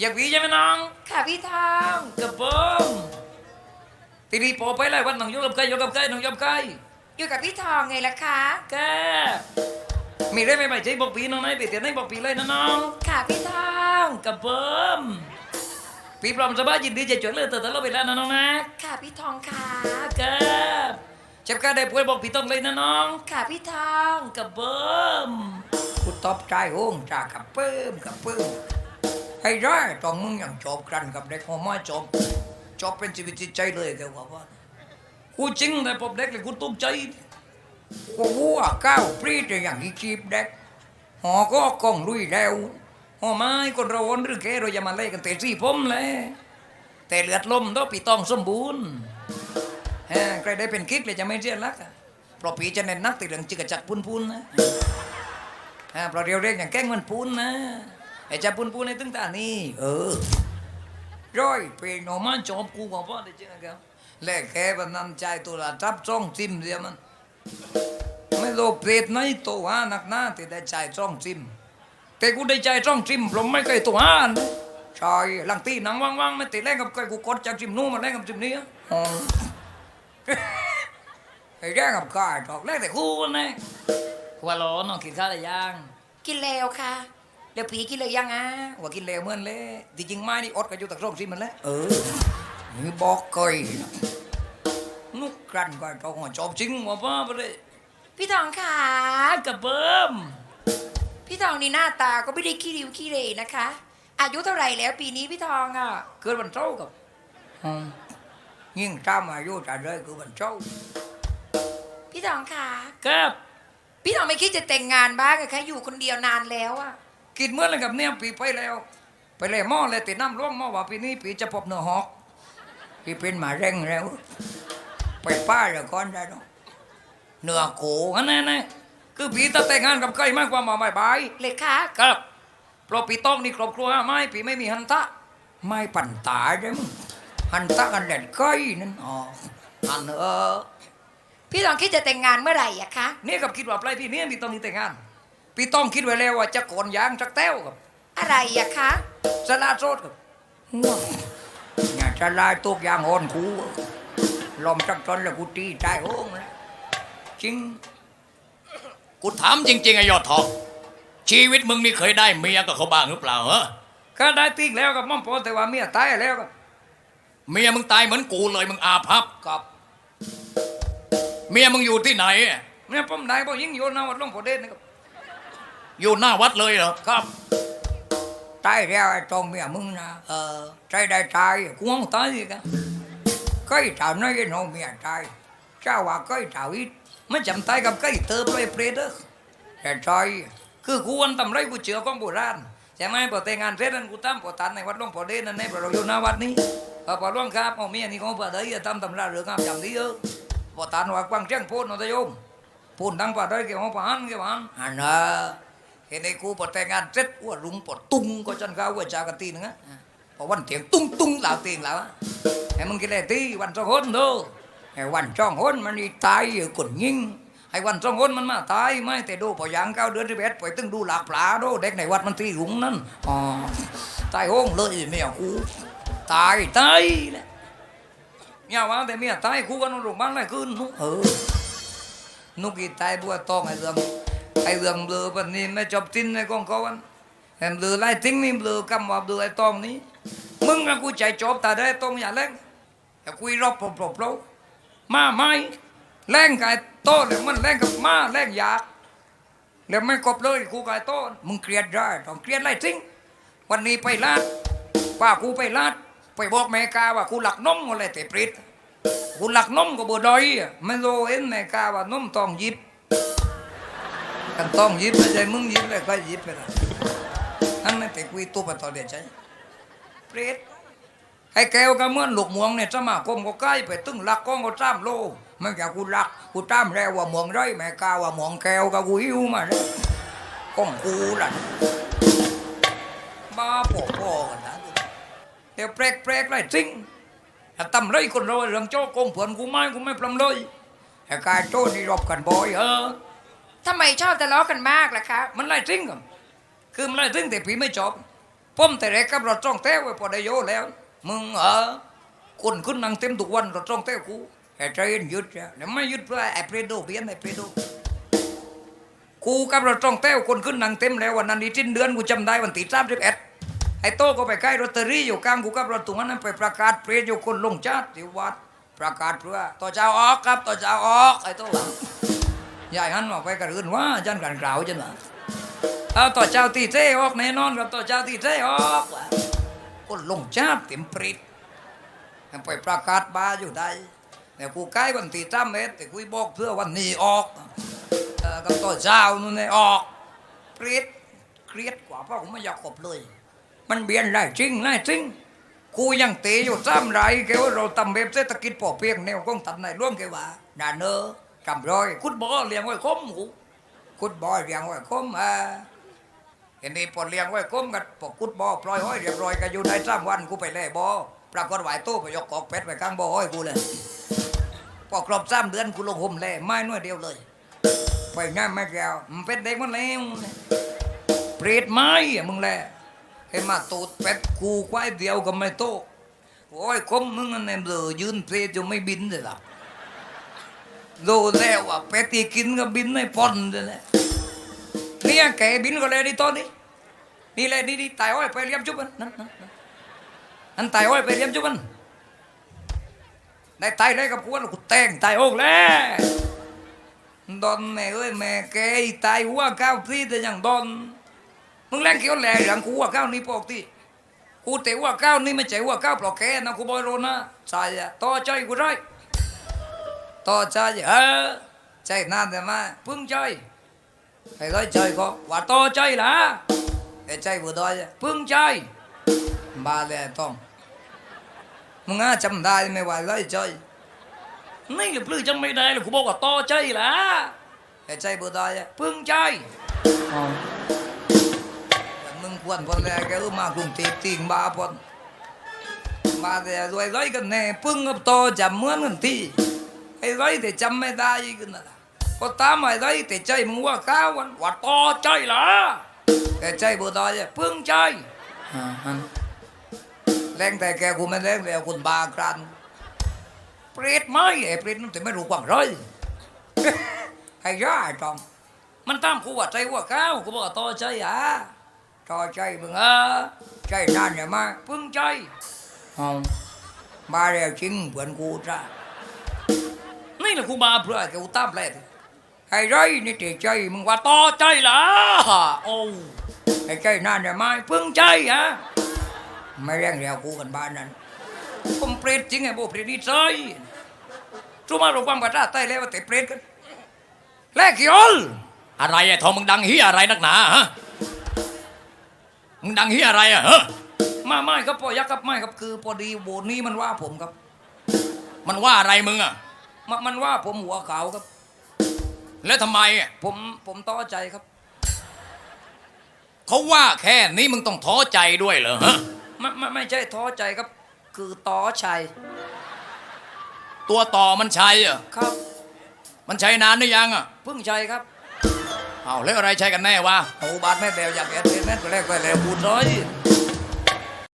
อยากหวีใช่ไหมน้องค่ะพี่ทองกระเพิ่มทีนี้พอไปเลยวันน้องยกกับใครยกกับใครน้องยกกับใครอยู่กับพี่ทองไงล่ะคะแกมีได้ไหมไม่ใช่บอกปีน้องไหนไปเตียนให้บอกปีเลยนะน้องค่ะพี่ทองกระเพิ่มปีพร้อมสบายยินดีจะช่วยเหลือเธอตลอดเวลานะน้องนะค่ะพี่ทองค่ะแกเจ็บกาได้ป่วยบอกพี่ต้องเลยนะน้อง ค่ะพี่ทองกระเพิ่มกูตอบใจโอ้งจ้ากระเพิ่มกระเพิ่ม ให้ได้ตองมึงอย่างจบกันกับเด็กหัวไม้จบจบเป็นชีวิตจิตใจเลยแกว่าว่ากูจริงแต่พบเด็กเลยกูตกใจกูวัวก้าวปรีดอย่างอีชีพเด็กหอก็กล้องลุยแล้วหอไม้คนเราวนหรือแกเราอย่ามาเล่กันแต่สี่ผมเลยแต่เลือดลมต้องปีตองสมบูรณ์ฮะใครได้เป็นกิ๊กเลยจะไม่เรียนรักอะเพราะปีจะเน้นนักติดเรื่องจิกจักปุนปุนๆนะฮะเพราะเรียวเรียกอย่างแก้งมันปุนนะ ไอ้จะปุนปุนในตึ้งตานี่เออร้อยเพลงหนอมันจอบกูของพ่อได้เจอกันและแกมันนำใจตัวละทับจ้องจิ้มเดียวมัน ไม่โลภเพศไหนตัวหานักหน้าที่ได้ใจจ้องจิ้มแต่กูได้ใจจ้องจิ้มผมไม่เคยตัวหานะใช่หลังตีหนังว่างๆไม่ติดแรงกับใครกูกดจากจิ้มนู้นมาแรงกับจิ้มนี้อะอ๋อไอ้แรกกับกายดอกแรกแต่คู่นะว่าร้อนน้องกินข้าวหรือยังกินแล้วค่ะ เดี๋ยวผีกินเลยยังอะว่ากินเลวเหมื่อนเลยที่จริงไม่นี่อดกันอยู่ตะกร้องซิมันแล้วเออนี่บอกเคยนะนุกกรันก็ต้องหัวจอบจริงว่าป้าไปเลยพี่ทองค่ะกระเบิ่มพี่ทองนี่หน้าตาก็ไม่ได้ขี้ริ้วขี้เหร่นะคะ อายุเท่าไหร่แล้วปีนี้พี่ทองอะเกิดวันเช้าร์กับอืมยิ่งตามอายุจะเลยคือวันเช้าร์พี่ทองค่ะครับพี่ทองไม่คิดจะแต่งงานบ้างเหรอคะอยู่คนเดียวนานแล้วอะ กินเมื่อไรกับเนี่ยปีไปแล้ว ไปเลยหม้อเลยติดน้ำร่วงหม้อว่าปีนี้ปีจะพบเนื้อหอกปีเป็นหมาเร่งแล้ว ไปป้าแล้วก่อนได้เนาะเนื้อโกงั้นแน่แน่คือปีตั้งแต่งงานกับใครมากกว่าหมาใบใบายเลยคะครับเพราะปีต้องนี่ครอบครัวห้าไม้ปีไม่มีหันตะ ไม่ปั่นตาได้มึงหันตะกันแดดก้อยนั่นอ๋ออันเออพี่ทองคิดจะแต่งงานเมื่อไหร่อะคะนี่กับคิดว่าปลายปีนี้ปีต้องมีแต่งงาน ปีต้องคิดไว้แล้วว่าจะโกนยางจักแต้วกับอะไรอะคะสลาโซดกับว้าวอย่าจะลายตุกยางอ่อนคูลมจักจนแล้วกูตีใจโอ้งแล้วจริงกูถามจริงๆไอ้ยอดทองชีวิตมึงนี่เคยได้เมียกับเขาบ้างหรือเปล่าเหรอก็ได้ติ๊กแล้วกับม่อมโพแต่ว่าเมียตายแล้วกับเมียมึงตายเหมือนกูเลยมึงอาภัพกับเมียมึงอยู่ที่ไหนเนี่ยผมได้บ่ยิงโยนเอาวัดหลวงพ่อเดชนะครับ อยู่หน้าวัดเลยเหรอครับตายแล้วไอ้ตรงเมียมึงนะเออใจได้ตายกูงตายอีกอะก็ไอ้เจ้าน้อยน้องเมียตายเจ้าว่าก็ไอ้เจ้าอีไม่จำตายกับก็ไอ้เติบเลยเปรตเด้อแต่ใจคือกูวันทำไรกูเชื่อของโบราณใช่ไหมพอแต่งงานเสร็จนั้นกูตั้มพอตันในวัดหลวงพ่อเดชนั่นในพระเราอยู่หน้าวัดนี้เออพอหลวงครับเอาเมียนี่ของพระเดชทำตำราเรื่องงามจำดีเออพอตันว่ากวางเจ้งพูดนนทโยมพูดดังพระเดชเกี่ยวกับพระหันเกี่ยวกับหันอันน่ะ เห็นไอ้กูพอแต่งงานเสร็จว่าลุงปอดตุ้งก็จนเขาว่าจากกันตีนึงอะพอวันเถียงตุ้งตุ้งเหล่าเตียงเหล่าอะไอ้มึงกินอะไรตีวันสองคนดูไอ้วันสองคนมันนี่ตายอยู่คนยิงไอ้วันสองคนมันมาตายไม่แต่ดูพอยังเก้าเดือนที่เบ็ดไปตึงดูหลากปลาดูเด็กในวัดมันตีหุงนั่นอ๋อตายโห้งเลยเมียกูตายตายแหละเมียว่าแต่เมียตายกูกันโรงพยาบาลอะไรขึ้นนุเออนุกอีตายบัวตองไอ้เรื่อง ไอ้เรื่องเบลอปันนี้ไม่จบทิ้นในกองเขาอันแหมเบลอไล่ทิ้งนี่เบลอกำว่าเบลอไอ้ตองนี้ มึงกับกูใจจบแต่ได้ตองอย่าเล่นอย่าคุยรอบปลบปลบเรามาไม่แล่งกับไอ้โต้เลยมันแล่งกับมาแล่งอยากแล้วไม่กบเลยกูกับไอ้โต้มึงเครียดได้ต้องเครียดไล่ทิ้งวันนี้ไปลาดป้ากูไปลาดไปบอกแม่กาว่ากูหลักนมอะไรแต่ปริดกูหลักนมก็บ่ดอยอะไม่รู้เห็นแม่กาว่านมตองหยิบ กันต้องยิบไม่ใช่มึงยิบเลยก็ยิบไปละนั่นไม่แต่คุยตัวปตอเดียใช่เปรตไอ้แก้วก็เหมือนลูกมวงเนี่ยสมาคมก็ใกล้ไปตึงลักก้องก็ตามโลไม่อยากกูรักกูตามแล้วว่าหมวงไรแม่กาว่าหมวงแก้วก็กูหิวมาเลยก้องกูล่ะบ้าปอกอกันนะเดี๋ยวเปรกเปรกไรจริงถ้าตำไรคนเราเรื่องโจ้กงเผื่อนกูไม่กูไม่ปลำเลยไอ้กายโจ้นี่รบกันบ่อยเออ ทำไมชอบทะเลาะกันมากล่ะคะมันไล่ทิ้งกันคือมันไล่ทิ้งแต่ผีไม่จบพผมแต่แรกกับรถจ้องเต้ไว้พอได้โยแล้ว มึงเออคนขึ้นนั่งเต็มทุกวันรถจ้องเต้กูแต่ใจเย็นหยุดจ้ะแล้วไม่หยุดเพราะไอ้เพรโดเพี้ยนไอ้เพรโดกูกับรถจ้องเต้คนขึ้นนั่งเต็มแล้ววันนั้นที่สิ้นเดือนกูจำได้วันที่สามสิบเอ็ดไอ้โต้ก็ไปใกล้รถเตอรี่อยู่กลางกูกับรถตรงนั้นไปประกาศเพรอยู่คนลงชาติที่วัดประกาศเพื่อต่อเจ้าออกครับต่อเจ้าออกไอ้โต้ ว่าใหญ่หันมาไปกระอื่นว่าจันกันกล่าวจันว่าเอาต่อเจ้าตีเจ้ออกแน่นอนครับต่อเจ้าตีเจ้ออกว่ะก็ลงชาติเต็มปริดไปประกาศบาอยู่ได้แต่กูใกล้วันที่สามเมตรแต่กูบอกเพื่อวันนี้ออกเออกับต่อเจ้านู่นนี่ออกปริดเครียดกว่าเพราะผมไม่อยากขบเลย มันเบียนได้จริงได้จริงกูยังเตะอยู่ซ้ำไรแกว่าเราทำแบบเศรษฐกิจพอเพียงแนวกองตัดในร่วมแกว่าด่าเนอ จำรอยคุดบ่อเลี้ยงไว้คมกูคุดบ่อเลี้ยงไว้คมอ่าเห็นนี่ปลดเลี้ยงไว้ก้มกันปกกุดบ่อปล่อยห้อยเรียบร้อยกันอยู่ได้สามวันกูไปแล่บ่อปรากฏว่าไอ้ตู้ไปยกกอกเป็ดไปกลางบ่อห้อยกูเลยพอครบสามเดือนกูลงห่มแล่ไม้น้อยเดียวเลย ไปง่ายไม่แก้วมันเป็นเด็กมันแล้วเปรตไม้อะมึงแหละให้มาตูดเป็ดกูควายเดียวก็ไม่โตโอ้ยคมมึงอันเนี่ยเบลอยืนเปรตจะไม่บินเลยล่ะ ดูแล้วว่าเป็ดที่กินก็บินไม่พ้นเลยแหละเนี่ยแกบินก็เลยดิตอนนี้นี่เลยนี่นี่ตายอ้อยไปเลี้ยมจุบันนั่นนั่นนั่นตายอ้อยไปเลี้ยมจุบันได้ตายเลยกับกูว่ากูแต่งตายโอกแล้วดอนแม่เอ้ยแม่แกตายหัวก้าวพี่แต่ยังดอนมึงแรงเขียวแหล่หลังกูหัวก้าวนี่ปกติกูแต่หัวก้าวนี่ไม่ใช่หัวก้าวปลอกแกนะกูบอยโรนะใช่อะต่อใจกูได้ ต่อใจเออใจนานแต่มาพึ่งใจ thầy nói chơi có quả to chơi là thầy chơi vừa đôi phương chơi ba lẻ tông มึงอะจำได้ไหมว่าร้อยใจนี่หรือปลื้มจำไม่ได้หรือกูบอกว่าต่อใจละแต่ใจบ่ได้อะพึ่งใจมึงควรพอนแรกแกเออมากรุงเทพติงบาพอนมาแต่รวยร้อยกันแน่พึ่งกับโตจำเหมือนกันที่ ไอ้ร้อยแต่จำไม่ได้กันน่ะ có tám mày đấy thì chơi mua cao quan quả to chơi là để chơi bữa đó chứ phương chơi lên tay kêu của mình lên về quần ba gran Prết mới vậy Prết nó thì mới rủ quảng rồi hay ra ai trong mình tam khu quả chơi quả cao của bà to chơi à to chơi mừng ơ chơi nan này mà phương chơi không ba đều chính quần cụ ra นี่แหละครูบาเพื่อแก เลยกูมาเบื่อุตามเลยไอ้ไรนี่เตะใจมึงว่าต่อใจเหรอโอ้ไอ้ใจนั่นเนี่ยไม่พิ่งใจฮะไม่เรียงเรียวกูกันบ้านนั้นผมเปรตจริงไอ้โบเปรตนี่ใจทุมาหลวงฟังภาษาใต้แล้วว่าแต่เปรตกันแลกยอลอะไรอะทองมึงดังเฮียอะไรนักหนาฮะมึงดังเฮียอะไรอะฮะมาไม่ครับพ่อยักษ์ครับไม่ครับคือพอดีโบนี้มันว่าผมครับ มันว่าอะไรมึงอะ มมันว่าผมหัวขาวครับ แล้วทำไมอะผมผมต้อใจครับ เขาว่าแค่นี้มึงต้องท้อใจด้วยเหรอฮะไม่ไม่ไม่ใช่ท้อใจครับ คือต้อชัย ตัวต่อมันใช่อะครับ มันใช้นานหรือยังอะเพิ่งชัยครับเอาแล้วอะไรใช้กันแน่วะ โอ้บาดแม่แบวอยากเอ็ดเอ็ดแม่ตัวแรกไปแล้วบูดร้อย